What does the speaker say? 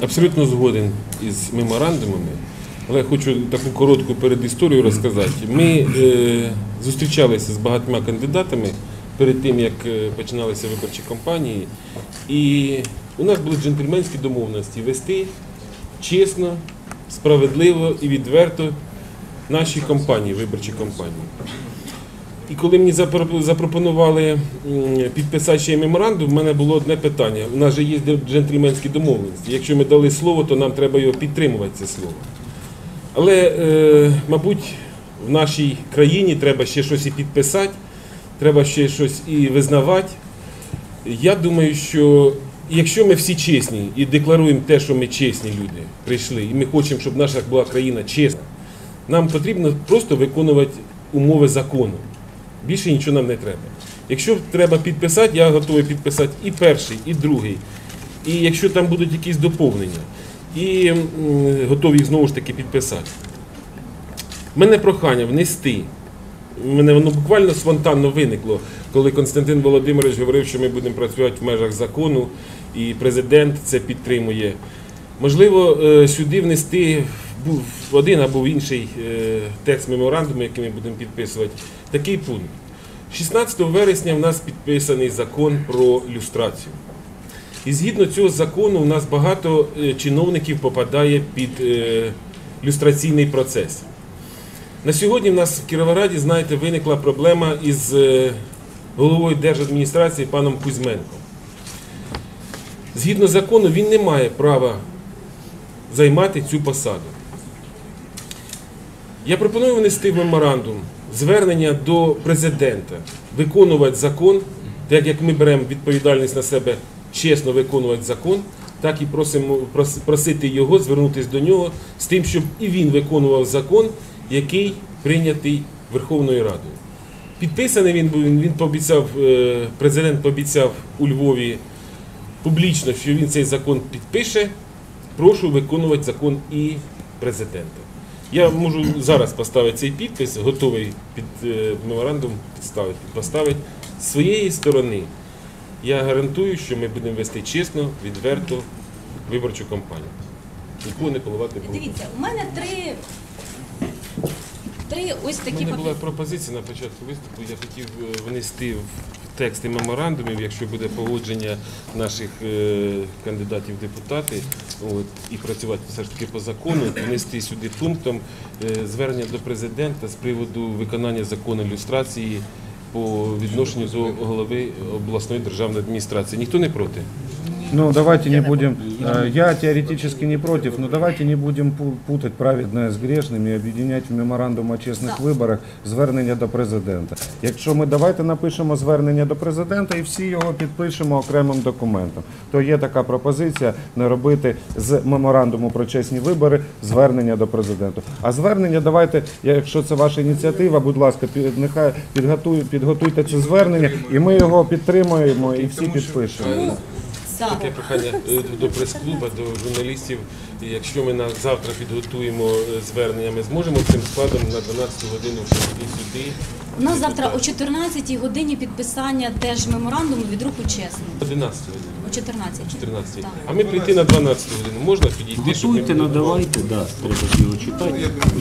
абсолютно згоден із меморандумами, але хочу таку коротку передісторію розказати. Ми е, зустрічалися з багатьма кандидатами перед тим, як е, починалися виборчі кампанії, і у нас були джентльменські домовленості вести чесно, справедливо і відверто наші кампанії, виборчі кампанії. І коли мені запропонували підписати ще меморандум, в мене було одне питання. У нас же є джентльменські домовленості. Якщо ми дали слово, то нам треба його підтримувати, це слово. Але, е, мабуть, в нашій країні треба ще щось і підписати, треба ще щось і визнавати. Я думаю, що якщо ми всі чесні і декларуємо те, що ми чесні люди прийшли, і ми хочемо, щоб наша була країна чесна, нам потрібно просто виконувати умови закону. Більше нічого нам не треба. Якщо треба підписати, я готовий підписати і перший, і другий. І якщо там будуть якісь доповнення, і м, готові їх знову ж таки підписати. У мене прохання внести. Мене воно буквально спонтанно виникло, коли Константин Володимирович говорив, що ми будемо працювати в межах закону, і президент це підтримує. Можливо, е, сюди внести був один або інший е, текст меморандуму, який ми будемо підписувати, такий пункт. 16 вересня в нас підписаний закон про люстрацію. І згідно цього закону, у нас багато е, чиновників попадає під е, люстраційний процес. На сьогодні в нас в Кіровограді, знаєте, виникла проблема із головою держадміністрації паном Кузьменком. Згідно закону, він не має права займати цю посаду. Я пропоную внести в меморандум звернення до президента виконувати закон, так як ми беремо відповідальність на себе чесно виконувати закон, так і просимо просити його звернутися до нього з тим, щоб і він виконував закон, який прийнятий Верховною Радою. Підписаний він був, він пообіцяв, е, президент пообіцяв у Львові публічно, що він цей закон підпише. Прошу виконувати закон і президента. Я можу зараз поставити цей підпис, готовий під е, меморандум підставити, поставити. З своєї сторони я гарантую, що ми будемо вести чесно, відверто виборчу кампанію. Нікого не поливати. Дивіться, у мене три, три ось У такі мене була пропозиція на початку виступу. Я хотів е, внести в тексти меморандумів, якщо буде погодження наших е, кандидатів в депутати, от, і працювати все ж таки по закону, внести сюди пунктом е, звернення до президента з приводу виконання закону ілюстрації по відношенню до голови обласної державної адміністрації. Ніхто не проти? Ну, давайте не будем, э, я теоретически не против, но давайте не будем пу- путать праведное с грешным и объединять в меморандум о чесних виборах звернення до президента. Якщо ми давайте напишемо звернення до президента і всі його підпишемо окремим документом, то є така пропозиція не робити з меморандуму про чесні вибори звернення до президента. А звернення давайте, якщо це ваша ініціатива, будь ласка, під- нехай підготуй, підготуйте це звернення, і ми його підтримуємо і всі підпишемо. Таке прохання до прес-клубу, до журналістів. Якщо ми на завтра підготуємо е, звернення, ми зможемо цим складом на 12 годину прийти сюди. У нас завтра о 14 годині підписання теж меморандуму від руху чесно. 11 годину. О 14. 14. Так. А ми прийти на 12 годину. Можна підійти, щоб ми Готуйте, надавайте, да, треба ж його читати.